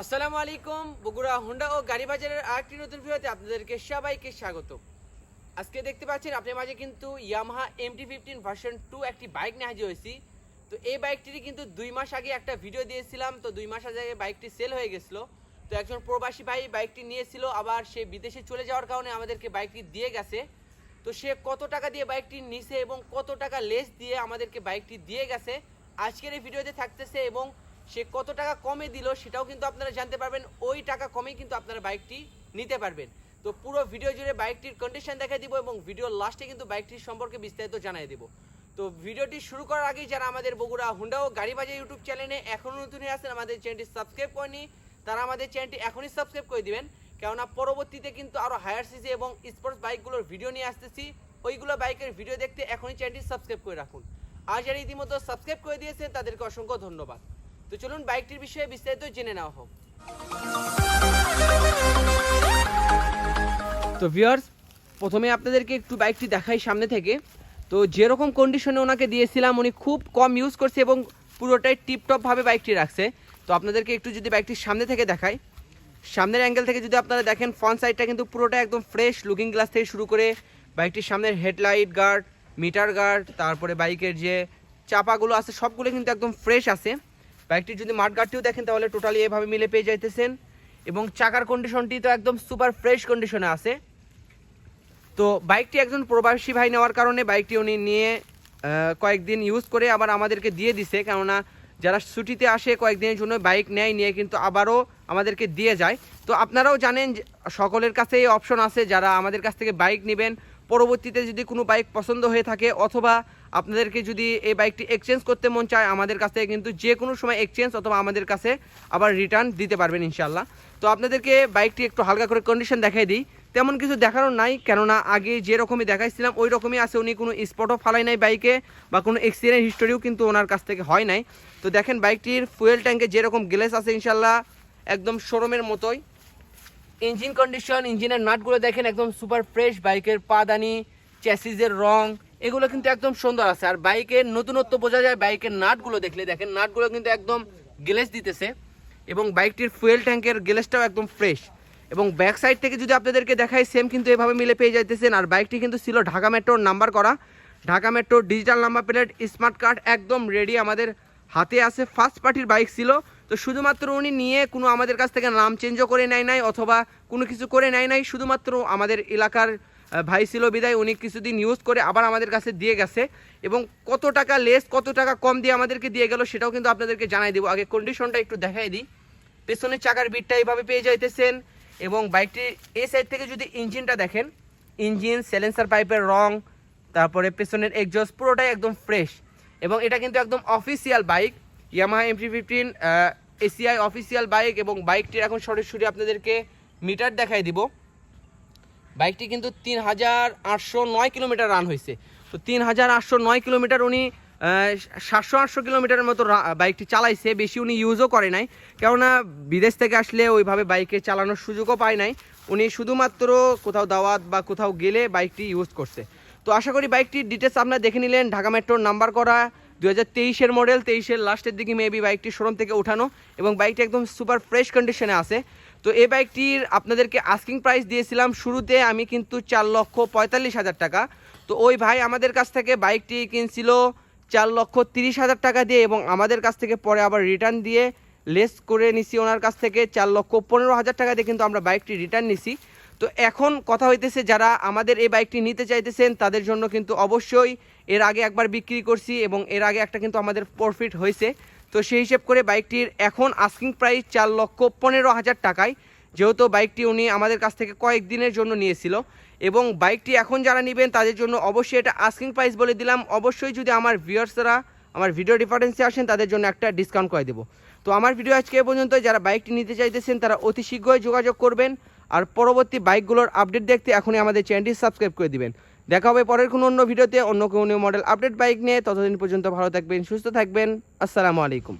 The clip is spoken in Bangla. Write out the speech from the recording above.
আসসালামু আলাইকুম, বগুড়া, হোন্ডা ও গাড়ি বাজারের আরেকটি নতুন ভিডিওতে আপনাদেরকে সবাইকে স্বাগত। আজকে দেখতে পাচ্ছেন আপনার মাঝে কিন্তু Yamaha MT fifteen version two একটি বাইক নিয়ে হাজির হয়েছি। তো এই বাইকটির কিন্তু দুই মাস আগে একটা ভিডিও দিয়েছিলাম, তো দুই মাস আগে বাইকটি সেল হয়ে গেছিল। তো একজন প্রবাসী ভাই বাইকটি নিয়েছিল, আবার সে বিদেশে চলে যাওয়ার কারণে আমাদেরকে বাইকটি দিয়ে গেছে। তো সে কত টাকা দিয়ে বাইকটি নিছে এবং কত টাকা লেস দিয়ে আমাদেরকে বাইকটি দিয়ে গেছে। আজকের এই ভিডিওতে থাকতেছে এবং সে কত টাকা কমে দিল সেটাও কিন্তু আপনারা জানতে পারবেন। ওই টাকা কমেই কিন্তু আপনারা বাইকটি নিতে পারবেন। তো পুরো ভিডিও জুড়ে বাইকটির কন্ডিশন দেখাই দিব এবং ভিডিওর লাস্টে কিন্তু বাইকটির সম্পর্কে বিস্তারিত জানাই দেব। তো ভিডিওটি শুরু করার আগেই যারা আমাদের বগুড়া, হুন্ডা ও গাড়ি বাজার ইউটিউব চ্যানেলে এখনও নতুন হয়ে আছেন, আমাদের চ্যানেলটি সাবস্ক্রাইব করেনি তারা আমাদের চ্যানেলটি এখনই সাবস্ক্রাইব করে দিবেন। কেননা পরবর্তীতে কিন্তু আরও হায়ার সিসি এবং স্পোর্টস বাইকগুলোর ভিডিও নিয়ে আসতেছি। ওইগুলো বাইকের ভিডিও দেখতে এখনই চ্যানেলটি সাবস্ক্রাইব করে রাখুন। আর যারা ইতিমধ্যে সাবস্ক্রাইব করে দিয়েছেন, তাদেরকে অসংখ্য ধন্যবাদ। তো চলুন বাইকটির বিষয়ে বিস্তারিত জেনে নেওয়া হোক। তো ভিউয়ার্স প্রথমে আপনাদেরকে একটু বাইকটি দেখাই সামনে থেকে। তো যেরকম কন্ডিশনে ওনাকে দিয়েছিলাম, উনি খুব কম ইউজ করছে এবং পুরোটাই টিপটপভাবে বাইকটি রাখছে। তো আপনাদেরকে একটু যদি বাইকটির সামনে থেকে দেখাই। সামনের অ্যাঙ্গেল থেকে যদি আপনারা দেখেন ফ্রন্ট সাইডটা কিন্তু পুরোটা একদম ফ্রেশ লুকিং গ্লাস থেকে শুরু করে বাইকটির সামনের হেডলাইট গার্ড মিটার গার্ড তারপরে বাইকের যে চাপাগুলো আছে, সবগুলো কিন্তু একদম ফ্রেশ আছে। বাইকটির যদি মাঠ গার্ডটিও দেখেন, তাহলে টোটালি এভাবে মিলে পেয়ে যাইতেছেন। এবং চাকার কন্ডিশনটি তো একদম সুপার ফ্রেশ কন্ডিশনে আছে। তো বাইকটি একজন প্রবাসী ভাই নেওয়ার কারণে বাইকটি উনি নিয়ে কয়েকদিন ইউজ করে আবার আমাদেরকে দিয়ে দিছে। কেননা যারা ছুটিতে আসে, কয়েকদিনের জন্য বাইক নেয়, নিয়ে কিন্তু আবারও আমাদেরকে দিয়ে যায়। তো আপনারাও জানেন সকলের কাছে এই অপশন আছে, যারা আমাদের কাছ থেকে বাইক নেবেন। পরবর্তীতে যদি কোনো বাইক পছন্দ হয়ে থাকে, অথবা আপনাদেরকে যদি এই বাইকটি এক্সচেঞ্জ করতে মন চায়, আমাদের কাছ থেকে কিন্তু যে কোনো সময় এক্সচেঞ্জ অথবা আমাদের কাছে আবার রিটার্ন দিতে পারবেন ইনশাল্লাহ তো আপনাদেরকে বাইকটি একটু হালকা করে কন্ডিশন দেখাই দিই। তেমন কিছু দেখারও নাই, কেননা আগে যে রকমই দেখাইছিলাম ওই রকমই আছে। উনি কোনো স্পটও ফালাই নাই বাইকে বা কোনো এক্সিডেন্ট হিস্টোরিও কিন্তু ওনার কাছ থেকে হয় নাই। তো দেখেন বাইকটির ফুয়েল ট্যাঙ্কে যেরকম গ্লেস আছে ইনশাল্লাহ একদম শোরুমের মতোই। ইঞ্জিন কন্ডিশন ইঞ্জিনের নাটগুলো দেখেন, একদম সুপার ফ্রেশ বাইকের পাদানি চ্যাসিজের রং এগুলো কিন্তু একদম সুন্দর আছে। আর বাইকের নতুনত্ব বোঝা যায়, বাইকের নাটগুলো দেখলে। দেখেন, নাটগুলো কিন্তু একদম গ্লেস দিতেছে এবং বাইকটির ফুয়েল ট্যাঙ্কের গ্লেসটাও একদম ফ্রেশ এবং ব্যাক সাইড থেকে যদি আপনাদেরকে দেখাই সেম কিন্তু এভাবে মিলে পেয়ে যাইতেছেন। আর বাইকটি কিন্তু ছিল ঢাকা মেট্রোর নাম্বার করা। ঢাকা মেট্রোর digital number plate smart card একদম রেডি আমাদের হাতে আছে। ফার্স্ট পার্টির বাইক ছিল। তো শুধুমাত্র উনি নিয়ে কোনো আমাদের কাছ থেকে নাম চেঞ্জও করে নেয় নাই অথবা কোনো কিছু করে নেয় নাই। শুধুমাত্র আমাদের এলাকার ভাই ছিল বিদায়, উনি কিছুদিন ইউজ করে আবার আমাদের কাছে দিয়ে গেছে এবং কত টাকা লেস কত টাকা কম দিয়ে আমাদেরকে দিয়ে গেল সেটাও কিন্তু আপনাদেরকে জানাই দেবো। আগে কন্ডিশনটা একটু দেখাই দিই। পেছনের চাকার বিটটা এইভাবে পেয়ে যাইতেছেন এবং বাইকটির এই সাইড থেকে যদি ইঞ্জিনটা দেখেন ইঞ্জিন সেলেন্সার পাইপের রং, তারপরে পেছনের এক্সজস্ট পুরোটাই একদম ফ্রেশ এবং এটা কিন্তু একদম official bike Yamaha MT fifteen ACI official bike এবং বাইকটির এখন সরাসরি আপনাদেরকে মিটার দেখাই দিব। বাইকটি কিন্তু তিন হাজার আটশো নয় কিলোমিটার রান হয়েছে। তো তিন হাজার আটশো নয় কিলোমিটার উনি সাতশো আটশো কিলোমিটারের মতো বাইকটি চালাইছে। বেশি উনি ইউজও করে নাই। কেননা বিদেশ থেকে আসলে ওইভাবে বাইকে চালানোর সুযোগও পায় নাই। উনি শুধুমাত্র কোথাও দাওয়াত বা কোথাও গেলে বাইকটি ইউজ করছে। তো আশা করি বাইকটির ডিটেলস আপনারা দেখে নিলেন। ঢাকা মেট্রোর নাম্বার করা দু হাজার তেইশের মডেল তেইশের লাস্টের দিকে মেবি বাইকটি শোরুম থেকে উঠানো এবং বাইকটি একদম সুপার ফ্রেশ কন্ডিশনে আছে। তো এই বাইকটির আপনাদেরকে আস্কিং প্রাইস দিয়েছিলাম, শুরুতে আমি কিন্তু চার লক্ষ পঁয়তাল্লিশ হাজার টাকা। তো ওই ভাই আমাদের কাছ থেকে বাইকটি কিনছিল চার লক্ষ তিরিশ হাজার টাকা দিয়ে এবং আমাদের কাছ থেকে পরে আবার রিটার্ন দিয়ে লেস করে নিছি ওনার কাছ থেকে চার লক্ষ পনেরো হাজার টাকা দিয়ে কিন্তু আমরা বাইকটি রিটার্ন নিছি। তো এখন কথা হইতেছে যারা আমাদের এই বাইকটি নিতে চাইতেছেন, তাদের জন্য কিন্তু অবশ্যই এর আগে একবার বিক্রি করছি এবং এর আগে একটা কিন্তু আমাদের প্রফিট হয়েছে। তো সেই হিসেব করে বাইকটির এখন আস্কিং প্রাইস চার লক্ষ পনেরো হাজার টাকায়। যেহেতু বাইকটি উনি আমাদের কাছ থেকে কয়েক দিনের জন্য নিয়েছিল এবং বাইকটি এখন যারা নেবেন তাদের জন্য অবশ্যই এটা আস্কিং প্রাইস বলে দিলাম। অবশ্যই যদি আমার ভিউয়ার্সরা আমার ভিডিও ডিফারেন্সে আসেন তাদের জন্য একটা ডিসকাউন্ট করে দেবো। তো আমার ভিডিও আজকে পর্যন্ত, যারা বাইকটি নিতে চাইতেছেন তারা অতি শীঘ্রই যোগাযোগ করবেন। আর পরবর্তী বাইকগুলোর আপডেট দেখতে এখনই আমাদের চ্যানেলটি সাবস্ক্রাইব করে দিবেন। দেখা হবে পরের কোনো অন্য ভিডিওতে, অন্য কোনো মডেল আপডেট বাইক নিয়ে। ততদিন পর্যন্ত ভালো থাকবেন, সুস্থ থাকবেন। আসসালামু আলাইকুম।